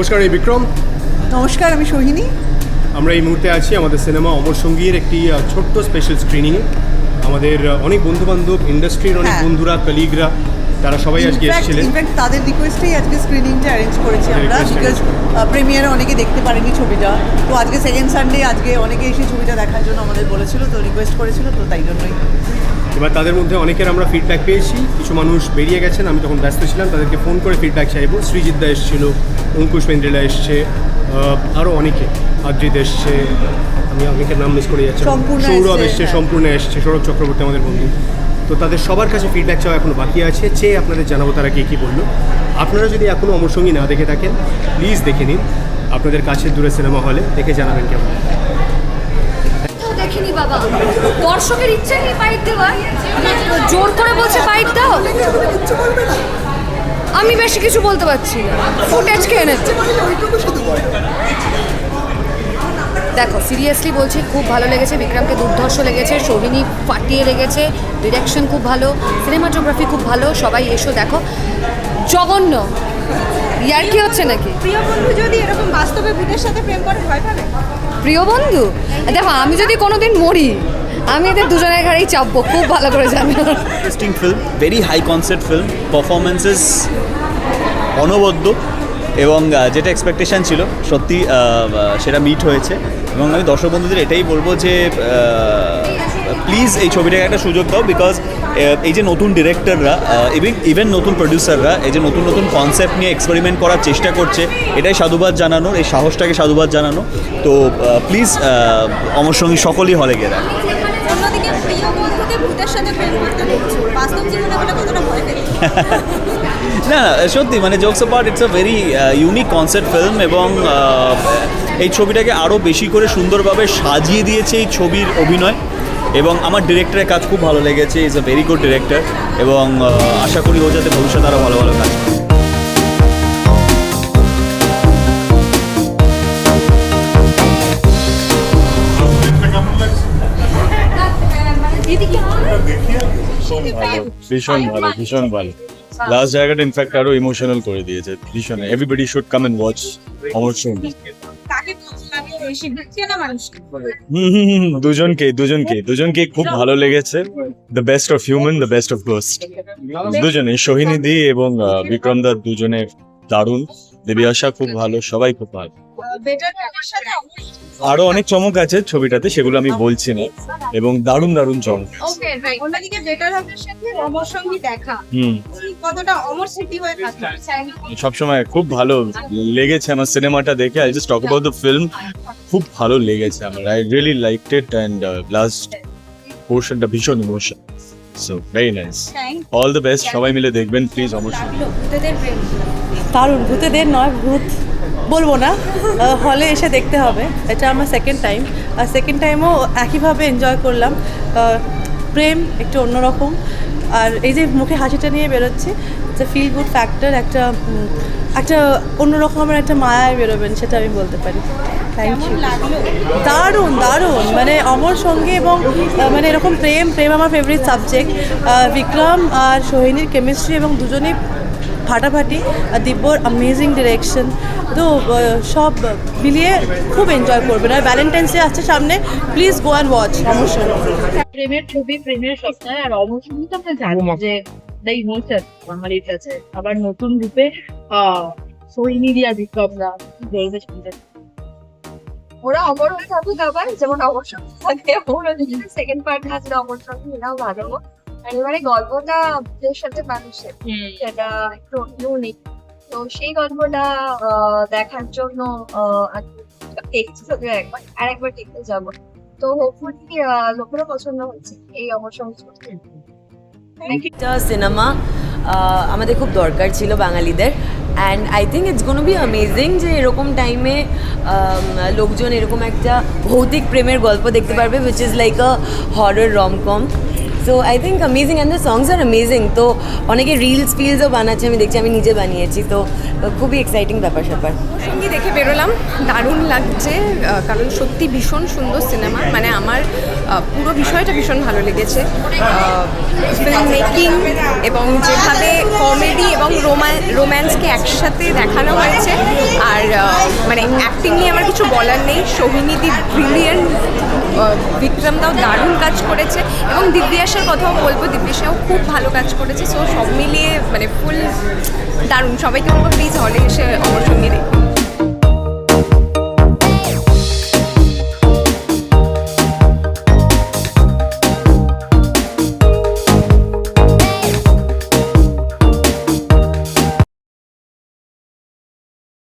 নমস্কার এই বিক্রম। নমস্কার আমি সোহিনী। আমরা এই মুহূর্তে আছি আমাদের সিনেমা অমর সঙ্গীর একটি ছোট্ট স্পেশাল স্ক্রিনিং আমাদের অনেক বন্ধু বান্ধব ইন্ডাস্ট্রির অনেক হ্যাঁ। বন্ধুরা কলিগরা তারা সবাই আজকে এসেছিলেন। ইনফ্যাক্ট তাদের রিকোয়েস্টেই আজকে স্ক্রিনিংটা অ্যারেঞ্জ করেছি আমরা বিকজ প্রিমিয়ারে অনেকে দেখতে পারেনি ছবিটা। তো আজকে সেকেন্ড সানডে আজকে অনেকে এসে ছবিটা দেখার জন্য আমাদের বলেছিল তো রিকোয়েস্ট করেছিল তো তাই জন্যই। এবার তাদের মধ্যে অনেকের আমরা ফিডব্যাক পেয়েছি। কিছু মানুষ বেরিয়ে গেছেন আমি তখন ব্যস্ত ছিলাম তাদেরকে ফোন করে ফিডব্যাক চাইব। সৃজিত দা এসেছিল অঙ্কুশ মেন্দ্রিলা এসছে আরও অনেকে। আদ্রিত এসছে আমি অনেকের নাম মিস করে যাচ্ছি। সম্পূর্ণা সৌরভ এসছে, হ্যাঁ। সম্পূর্ণ এসছে। সৌরভ চক্রবর্তী আমাদের বন্ধু। তো তাদের সবার কাছে ফিডব্যাক চাওয়া এখনও বাকি আছে। চেয়ে আপনাদের জানাব তারা কে কী বলল। আপনারা যদি এখনও অমর সঙ্গী না দেখে থাকেন প্লিজ দেখে নিন। আপনাদের কাছের দূরে সিনেমা হলে দেখে জানাবেন কেমন। দেখিনি বাবা। দর্শকের ইচ্ছে জোর করে বলছে দাও। আমি বেশি কিছু বলতে পারছি না। ফুটেজ খেয়ে নিচ্ছে দেখো সিরিয়াসলি বলছি খুব ভালো লেগেছে বিক্রমকে দুর্ধর্ষ লেগেছে সোহিনী ফাটিয়ে লেগেছে ডিরেকশন খুব ভালো সিনেমাটোগ্রাফি খুব ভালো সবাই এসো দেখো। জঘন্য। ইয়ার কি হচ্ছে নাকি? প্রিয় বন্ধু যদি এরকম বাস্তবে ভূতের সাথে প্রেম করে ভয় পাবে? প্রিয় বন্ধু দেখো আমি যদি কোনোদিন মরি আমি এদের দুজনের ঘাড়েই চাপবো খুব ভালো করে জানি। Interesting film very high concept film performances অনবদ্য এবং যেটা এক্সপেকটেশন ছিল সত্যি সেটা মিট হয়েছে। এবং আমি দর্শক বন্ধুদের এটাই বলব যে প্লিজ এই ছবিটাকে একটা সুযোগ দাও বিকজ এই যে নতুন ডিরেক্টররা ইভেন ইভেন নতুন প্রডিউসাররা এই যে নতুন নতুন কনসেপ্ট নিয়ে এক্সপেরিমেন্ট করার চেষ্টা করছে এটাই সাধুবাদ জানানোর এই সাহসটাকে সাধুবাদ জানানো। তো প্লিজ অমর সঙ্গী সকলেই হলে গিয়ে দেখ সাথে কতটা ভয় না না সত্যি মানে jokes part it's a very unique concept film এবং এই ছবিটাকে আরও বেশি করে সুন্দরভাবে সাজিয়ে দিয়েছে এই ছবির অভিনয় এবং আমার ডিরেক্টরের কাজ খুব ভালো লেগেছে is a very good director এবং আশা করি ও যাতে ভবিষ্যতে আরও ভালো ভালো কাজ ভীষণ ভীষণ ভালো ভীষণ ভালো। লাস্ট জায়গাটা ইনফ্যাক্ট আরও ইমোশনাল করে দিয়েছে ভীষণ। Everybody should come and watch Amar show দুজনকে দুজনকে দুজনকে খুব ভালো লেগেছে। The best of human the best of ghost দুজনে সোহিনী দি এবং বিক্রম দা দুজনে দারুণ। দেবী আশা খুব ভালো সবাই খুব ভালো। আরও অনেক চমক আছে ছবিটাতে সেগুলো আমি বলছি না। এবং দারুণ দারুণ চমক সবসময় খুব ভালো লেগেছে আমার সিনেমাটা দেখে। I just talk about the film খুব ভালো লেগেছে আমার। I really like it and last পোর্শনটা ভীষণ emotion so very nice all the best সবাই মিলে দেখবেন প্লিজ অবশ্যই। দারুণ ভূতেদের নয় ভূত বলব না। হলে এসে দেখতে হবে। এটা আমার সেকেন্ড টাইম আর সেকেন্ড টাইমও একইভাবে এনজয় করলাম। প্রেম একটু অন্যরকম। আর এই যে মুখে হাসিটা নিয়ে বেরোচ্ছি যে ফিল গুড ফ্যাক্টর একটা একটা অন্যরকমের একটা মায়ায় বেরোবেন সেটা আমি বলতে পারি। দারুণ দারুণ। মানে অমর সঙ্গী এবং মানে এরকম প্রেম প্রেম আমার ফেভারিট সাবজেক্ট বিক্রম আর সোহিনীর কেমিস্ট্রি এবং দুজনেই ফাটাফাটি আর দিব্যর অ্যামেজিং ডিরেকশন তো সব মিলিয়ে খুব এনজয় করবেন আর ভ্যালেন্টাইন্স ডে আসছে সামনে please go and watch Amar প্রেমের ছবি প্রেমের সপ্তাহে আর অবশ্যই তো আমরা জানি যে দ্য ইমোশন আমার এটা আছে আবার নতুন রূপে আহ সোহিনী দিয়া বিক্রমরা ওরা অমর হয়ে থাকুক আবার যেমন অমর সঙ্গী থাকে ওরা সেকেন্ড পার্ট আছে অমর সঙ্গী এটাও ভালো। আর এবারে গল্পটা ভূতের সাথে মানুষের সেটা একটু ইউনিক তো সেই গল্পটা আহ, দেখার জন্য একবার আর একবার দেখতে যাব। তো হোপফুলি লোকেরও পছন্দ হচ্ছে এই অমর সঙ্গী একটা সিনেমা আমাদের খুব দরকার ছিল বাঙালিদের। And I think it's gonna be amazing যে এরকম টাইমে লোকজন এরকম একটা ভৌতিক প্রেমের গল্প দেখতে পারবে which is like a horror romcom so I think amazing and the songs are amazing তো অনেকে রিলস ফিলসও বানাচ্ছে, আমি দেখছি, আমি নিজে বানিয়েছি। তো খুবই এক্সাইটিং ব্যাপার, স্যাপার। সঙ্গী দেখে বেরোলাম। দারুণ লাগছে কারণ সত্যি ভীষণ সুন্দর সিনেমা মানে আমার পুরো বিষয়টা ভীষণ ভালো লেগেছে। ফিল্ম মেকিং এবং যেভাবে কমেডি এবং রোম্যান্সকে একসাথে দেখানো হয়েছে। আর মানে অ্যাক্টিং নিয়ে আমার কিছু বলার নেই। সোহিনীদি ব্রিলিয়েন্ট বিক্রম দাও দারুণ কাজ করেছে। এবং দিব্যাসের কথাও বলব। দীপেশাও খুব ভালো কাজ করেছে। সো সব মিলিয়ে মানে ফুল দারুণ। সবাইকে বলব প্লিজ হলে এসে অমর সঙ্গী